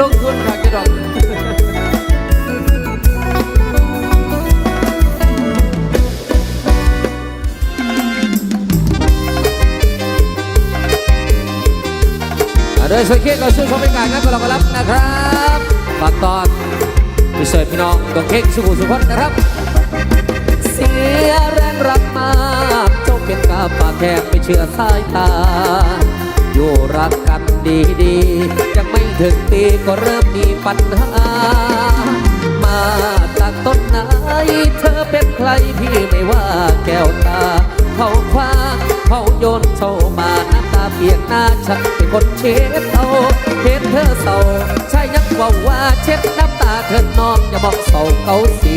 ลงทุนค่ะจะดอกโดยสวยเค้กเราช่วยชมบรรยากาศครับเราก็รับนะครับฝากตอนพิเศษพี่น้องดวงเค้กสุขุสุขนนะครับ เสียแรงรักมากจ้าเป็นกาปากแขกไม่เชื่อสายตา อยู่รักกันดีๆยังไม่ ถึงปีก็เริ่มมีปัญหา มาจากต้นไหนเธอเป็นใครพี่ไม่ว่าแก้วตา เขาคว้าเขาโยนเท่ามาหน้ำตาเปียกหน้าฉันเป็นคนเช็ดเอาเห็นเธอเศร้าใช่ยังว่าว่าเช็ดน้ำตาเธอน้องอย่ามองเศร้าเกาสี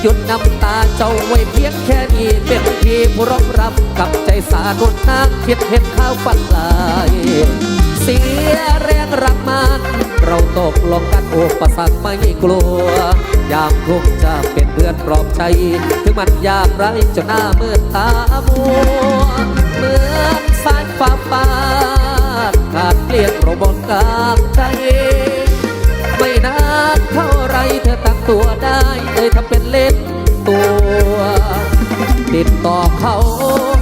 หยุดน้ำตาเจ้าไว้เพียงแค่นี้เป็นพี่ผู้รับรับกับใจสาดนนางคิดเห็นข้าวฝันลาย สียแรงรักมัน เราตกลงกันโอกประสักไม่กลัวยามทุกจะเป็นเพื่อนปลอบใจ ถึงมันยากไรจนหน้ามืดตามัวเหมือนสายฟ้าฟาดขาดเปลี่ยนโรบนกลางใจ ไม่นานเท่าไรเธอตั้งตัวได้เลยทำเป็นเล่นตัว ติดต่อเขา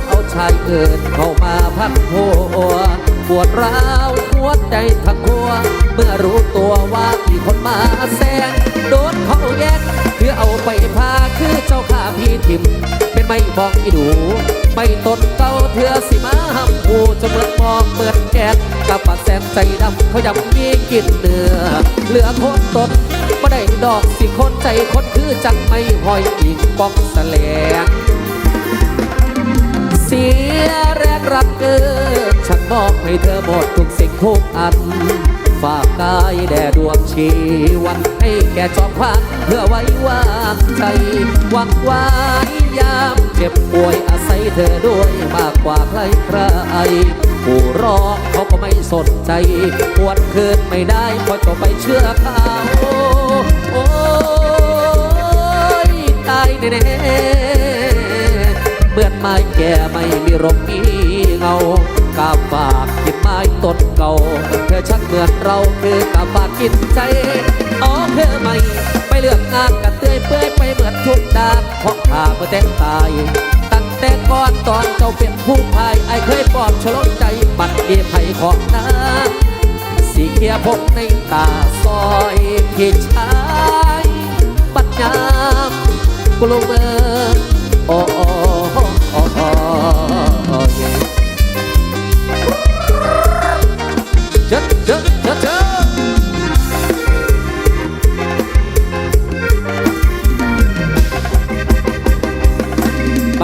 เอาชายเกินเข้ามาพักหัว ปวดร้าวหัวใจทั้งหัว เมื่อรู้ตัวว่ามีคนมาแซงโดนเขาแย่งคือเอาไปพาคือเจ้าข้าพี่ทิม เป็นไม่บอกอีดูไม่ตนเก่าเถื่อสิมาห้ำหูจะเหมือนมองเหมือนแกนกับปากแสนใจดำเขายังมีกินเนื้อเหลือคนตนไม่ได้ดอกสิคนใจคนคือจังไม่หอยอีกป้องแสลง ให้เธอหมดทุกสิ่งทุกอัน ฝากกายแด่ดวงชีวันให้แก่จอมควันเพื่อไว้วางใจหวังไว้ยามเจ็บป่วยอาศัยเธอด้วยมากกว่าใครใครผู้ร้องเขาก็ไม่สนใจปวดคืนไม่ได้เพราะจะไปเชื่อเขาโอ้ยตายแน่เหมือไม้แก่ไม่มีรมมีา กาฝากกินไม้ต้นเก่า เธอชักเหมือนเราคือกาฝากกินใจอ๋อเธอไม่ไปเลือกงานกันเตื้อยเปื่อยไปเหมือนทุกดานเพราะข้าเมื่อแต่งตาย ตั้งแต่ก่อนตอนเจ้าเป็นผู้พายไอเคยปลอบฉลองใจบัดเดียไผ่ของนาสีเขียวพกในตาซอยพี่ชายปัญญามกลุ่มเออโอ้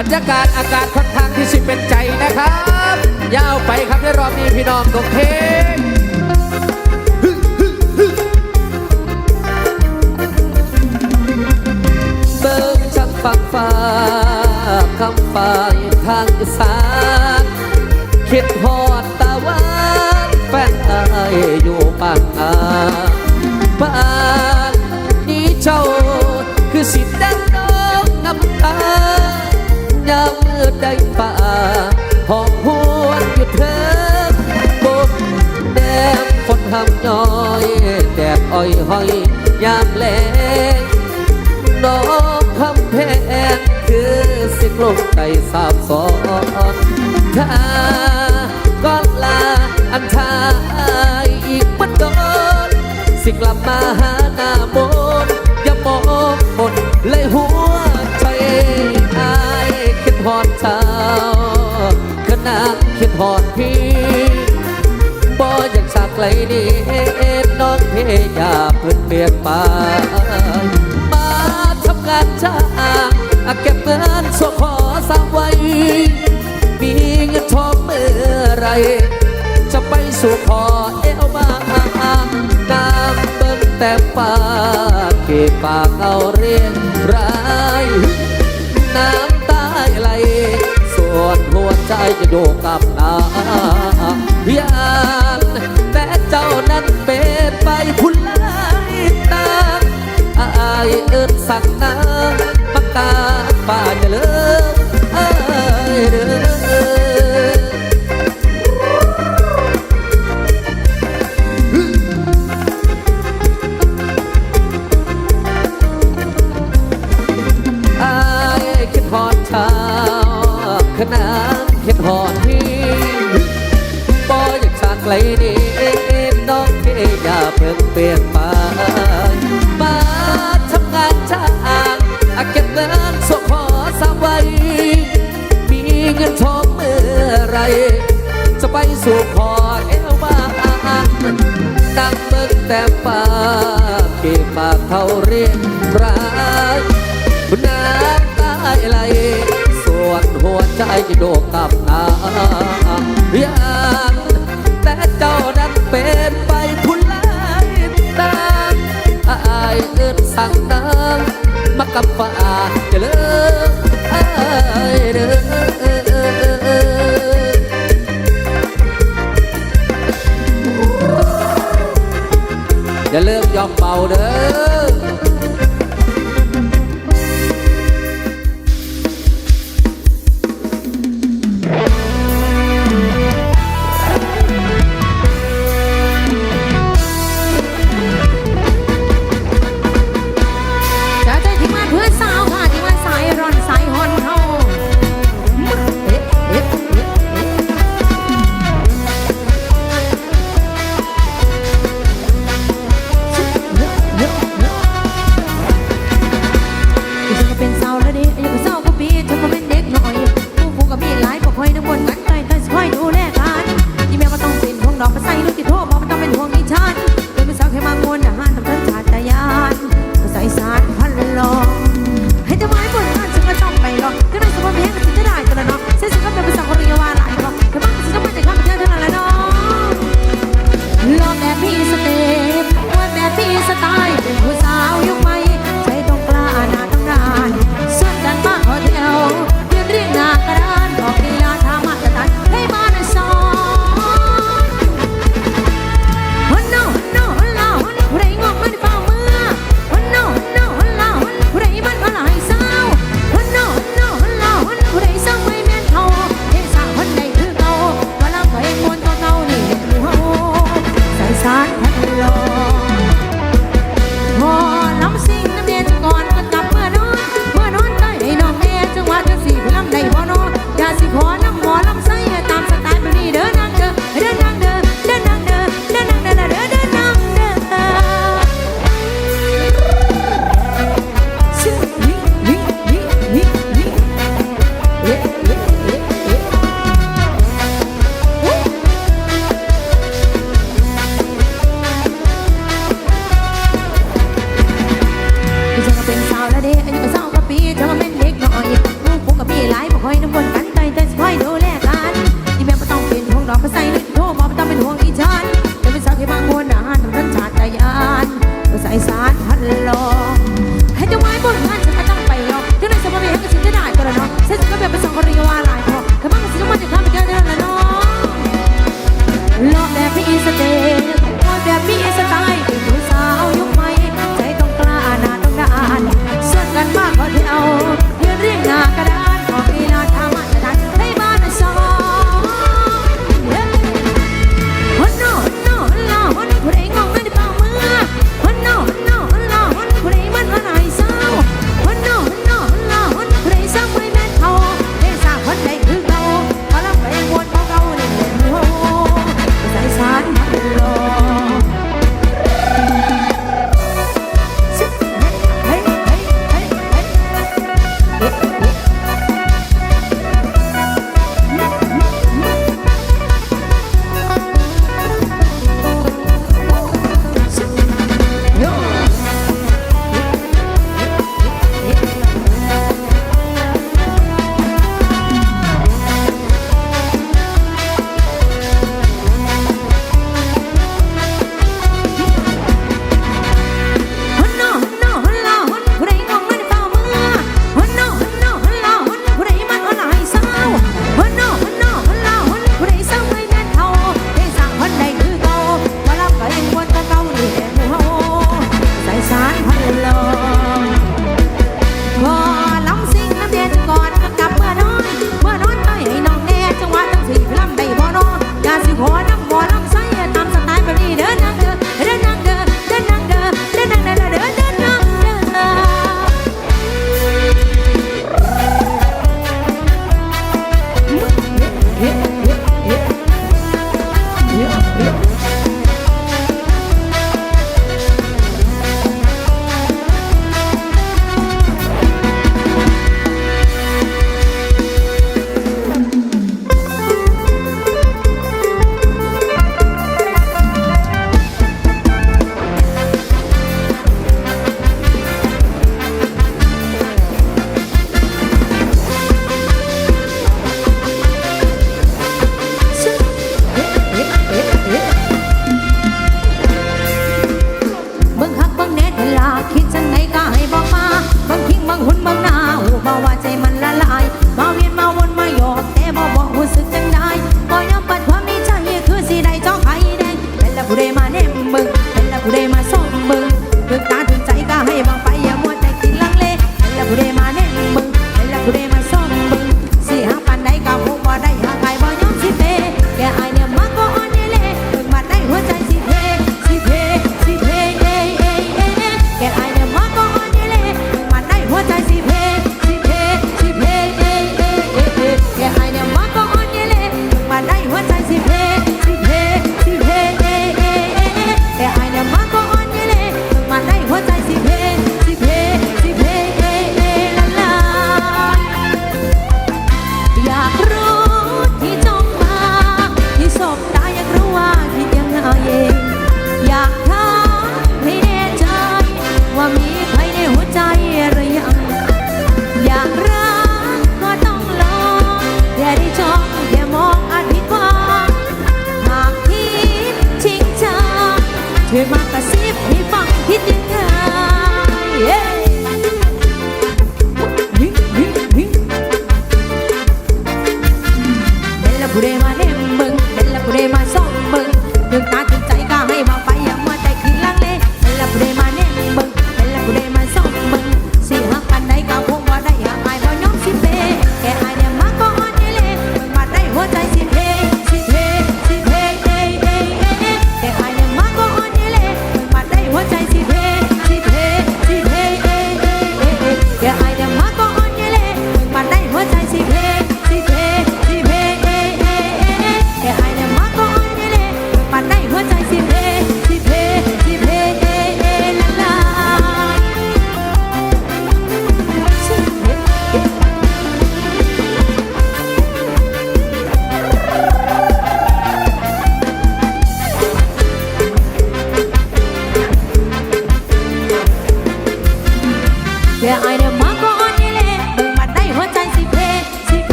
รรยากาศอากาศค่อนข้างที่สิเป็นใจนะครับ ยาวไปครับในรอบนี้พี่น้องตรงเพเบิ่งจังฟังฟ้าคำฝ่าทางอีสานคิดฮอดตาหวานแฟนอายอยู่บ้านอาบ้านนี้เจ้าคือสิแดงน้องน้ำตา ยามมือได้ป่าหองหวนอยู่เถิดบกแดงคนทำย้อยแดดอ้อยห้อยยามแลงน้องคำแพงคือสิ่งลงใจสาบสอนถ้าก่อนลาอันทายอีกมันโดนสิกลับมาหาหน้ามน ลนี่น้องเพยาพื่อนเปลี่ยนไปมาทำงานจ้างเก็บเงินส่งขอสร้างไว้มีเงินทองเมื่อไร จะไปสู่ขอเอวบางน้ำเบิ่งแต่ปากเก็บปากเอาเรียงรายน้ำตาไหลส่วนหัวใจจะโยกกับน้ำยาน เจ้านั้นเป็นไปคุณลายตาอายเอิญสั่งนาปักตาป่าจะเลิกเอ้ยเด้อ โดกับนาเรียนแต่เจ้านั้นเป็นไปทุนไลตางอายเอินสั่งนางมากับฝ่าจะเลิกอายเด้ออย่าเลิกยอมเบาเด้อ น้ำวนกันใจแต่สปอยดูแลกันที่แม่ไม่ต้องเป็นห้องดอกก็ใส่